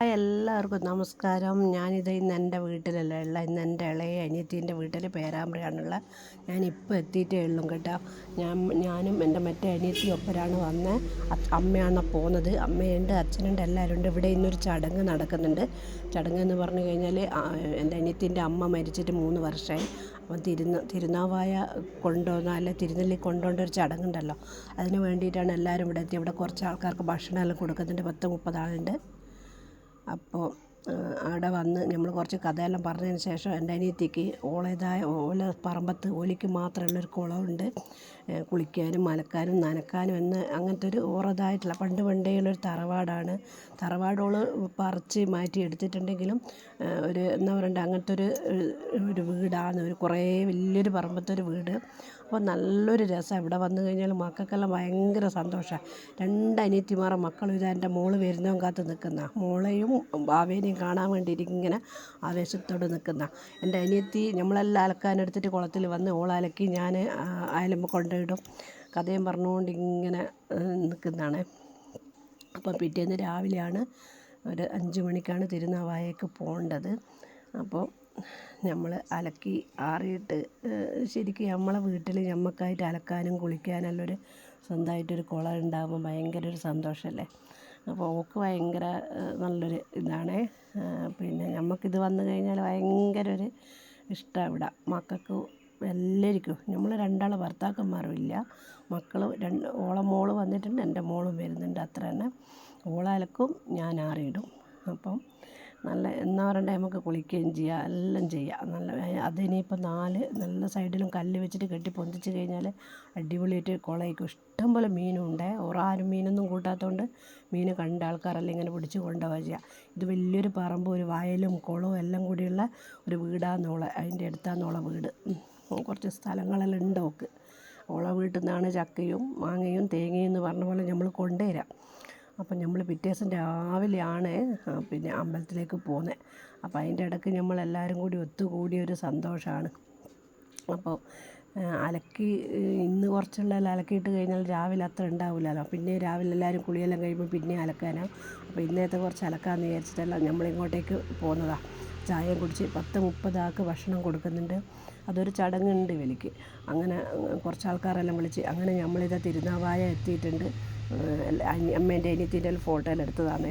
എല്ലാവർക്കും നമസ്കാരം. ഞാനിത് ഇന്ന് എന്റെ വീട്ടിലല്ല ഉള്ള. ഇന്ന് എന്റെ ഇളയ അനിയത്തീന്റെ വീട്ടിൽ പേരാമ്പ്രയാണുള്ള. ഞാനിപ്പോൾ എത്തിയിട്ടേ ഉള്ളൂ കേട്ടോ. ഞാൻ ഞാനും എന്റെ മറ്റേ അനിയത്തി ഒപ്പരാണ് വന്നത് അമ്മയാണ് പോകുന്നത് അമ്മയുണ്ട് അച്ഛനുണ്ട് എല്ലാവരും ഉണ്ട്. ഇവിടെ ഇന്നൊരു ചടങ്ങ് നടക്കുന്നുണ്ട്. ചടങ്ങ് എന്ന് പറഞ്ഞു കഴിഞ്ഞാൽ എന്റെ അനിയത്തിന്റെ അമ്മ മരിച്ചിട്ട് മൂന്ന് വർഷമായി. അപ്പം തിരുന്ന തിരുനാവായ കൊണ്ടുവന്ന അല്ലെ തിരുനെല്ലി കൊണ്ടുപോകേണ്ട ഒരു ചടങ്ങുണ്ടല്ലോ. അതിന് വേണ്ടിയിട്ടാണ് എല്ലാവരും ഇവിടെ എത്തി. ഇവിടെ കുറച്ച് ആൾക്കാർക്ക് ഭക്ഷണമെല്ലാം കൊടുക്കുന്നുണ്ട്. പത്ത് മുപ്പത് ആളുണ്ട് അപ്പോൾ അവിടെ വന്ന് നമ്മൾ കുറച്ച് കഥയെല്ലാം പറഞ്ഞതിന് ശേഷം എന്റെ അനിയത്തിക്ക് ഓളേതായ ഓല പറമ്പത്ത് ഓലിക്ക് മാത്രമുള്ളൊരു കുളമുണ്ട്. കുളിക്കാനും മലക്കാനും നനക്കാനും എന്ന് അങ്ങനത്തെ ഒരു ഓറതായിട്ടുള്ള പണ്ട് പണ്ടേയുള്ളൊരു തറവാടാണ്. തറവാടോൾ പറിച്ച് മാറ്റി എടുത്തിട്ടുണ്ടെങ്കിലും ഒരു എന്താ പറയണ്ടേ അങ്ങനത്തെ ഒരു ഒരു വീടാണ്. ഒരു കുറേ വലിയൊരു പറമ്പത്തെ ഒരു വീട്. അപ്പോൾ നല്ലൊരു രസം. ഇവിടെ വന്നു കഴിഞ്ഞാൽ മക്കൾക്കെല്ലാം ഭയങ്കര സന്തോഷമാണ് രണ്ട് അനിയത്തിമാരുടെ മക്കളും ഇതാ എന്റെ മോൾ വരുന്നതും കാത്ത് നിൽക്കുന്ന മോളെയും കാണാൻ വേണ്ടിയിട്ട് ഇങ്ങനെ ആവേശത്തോടെ നിൽക്കുന്ന. എന്റെ അനിയത്തി നമ്മളെല്ലാം അലക്കാനെടുത്തിട്ട് കുളത്തിൽ വന്ന് ഓളലക്കി ഞാൻ അയലുമ്പോൾ കൊണ്ടിടും കഥയും പറഞ്ഞുകൊണ്ട് ഇങ്ങനെ നിൽക്കുന്നതാണ്. അപ്പോൾ പിറ്റേന്ന് രാവിലെയാണ് ഒരു അഞ്ച് മണിക്കാണ് തിരുനാവായക്ക് പോകേണ്ടത്. അപ്പോൾ നമ്മൾ അലക്കി ആറിയിട്ട് ശരിക്കും നമ്മളെ വീട്ടിൽ നമ്മൾക്കായിട്ട് അലക്കാനും കുളിക്കാനെല്ലാം ഒരു സ്വന്തമായിട്ടൊരു കുളം ഉണ്ടാകുമ്പോൾ ഭയങ്കര ഒരു സന്തോഷമല്ലേ? അപ്പോൾ ഓൾക്ക് ഭയങ്കര നല്ലൊരു ഇതാണ്. പിന്നെ നമുക്കിത് വന്നു കഴിഞ്ഞാൽ ഭയങ്കര ഒരു ഇഷ്ടമാണ് ഇവിടെ. മക്കൾക്ക് എല്ലാവർക്കും നമ്മൾ രണ്ടാൾ ഭർത്താക്കന്മാരും ഇല്ല. മക്കൾ രണ്ട് ഓളെ മോൾ വന്നിട്ടുണ്ട് എന്റെ മോളും വരുന്നുണ്ട് അത്ര തന്നെ. ഓളലക്കും ഞാൻ ആറിയിടും. അപ്പം നല്ല എന്നാ പറയണ്ടേ നമുക്ക് കുളിക്കുകയും ചെയ്യാം എല്ലാം ചെയ്യാം നല്ല അതിനിപ്പോൾ നാല് നല്ല സൈഡിലും കല്ല് വെച്ചിട്ട് കെട്ടി പൊന്തിച്ച് കഴിഞ്ഞാൽ അടിപൊളിയായിട്ട് കുളയ്ക്കും. ഇഷ്ടം പോലെ മീനും ഉണ്ട്. ആരും മീനൊന്നും കൂട്ടാത്തതുകൊണ്ട് മീൻ കണ്ട ആൾക്കാരെല്ലാം ഇങ്ങനെ പിടിച്ച് കൊണ്ടുപോവുക ചെയ്യുക ഇത് വലിയൊരു പറമ്പും ഒരു വയലും കുളവും എല്ലാം കൂടിയുള്ള ഒരു വീടാന്നോള അതിന്റെ അടുത്താന്നോളെ വീട്. കുറച്ച് സ്ഥലങ്ങളെല്ലാം ഉണ്ട് ഓക്ക്. ഓളെ വീട്ടിൽ നിന്നാണ് ചക്കയും മാങ്ങയും തേങ്ങയും എന്ന് പറഞ്ഞ പോലെ നമ്മൾ കൊണ്ടുവരാം. അപ്പം നമ്മൾ പിറ്റേ ദിവസം രാവിലെയാണ് പിന്നെ അമ്പലത്തിലേക്ക് പോകുന്നത് അപ്പം അതിന്റെ ഇടയ്ക്ക് നമ്മളെല്ലാവരും കൂടി ഒത്തുകൂടിയ ഒരു സന്തോഷമാണ് അപ്പോൾ അലക്കി ഇന്ന് കുറച്ചുള്ള അലക്കിയിട്ട് കഴിഞ്ഞാൽ രാവിലെ അത്ര ഉണ്ടാവില്ലല്ലോ പിന്നെ രാവിലെ എല്ലാവരും കുളിയെല്ലാം കഴിയുമ്പോൾ പിന്നെ അലക്കാനാണ് അപ്പോൾ ഇന്നത്തെ കുറച്ച് അലക്കാമെന്ന് വിചാരിച്ചിട്ടല്ല നമ്മളിങ്ങോട്ടേക്ക് പോകുന്നതാണ് ചായ കുടിച്ച് പത്ത് മുപ്പത് ആൾക്ക് ഭക്ഷണം കൊടുക്കുന്നുണ്ട്. അതൊരു ചടങ്ങുണ്ട് വലിക്ക് അങ്ങനെ കുറച്ച് ആൾക്കാരെല്ലാം വിളിച്ച് അങ്ങനെ നമ്മളിതാ തിരുനാവായ എത്തിയിട്ടുണ്ട്. അമ്മേന്റെ അനിയത്തിന്റെ ഫോട്ടോ എല്ലാം എടുത്തതാണ്.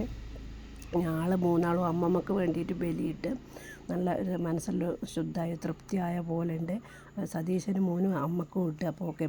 ഞങ്ങൾ മൂന്നാളും അമ്മമ്മക്ക് വേണ്ടിയിട്ട് ബലിയിട്ട് നല്ല മനസ്സിൽ ശുദ്ധമായ തൃപ്തിയായ പോലെ ഉണ്ട്. സതീശനും മോനും അമ്മക്കും ഇട്ട് അപ്പോൾ ഓക്കെ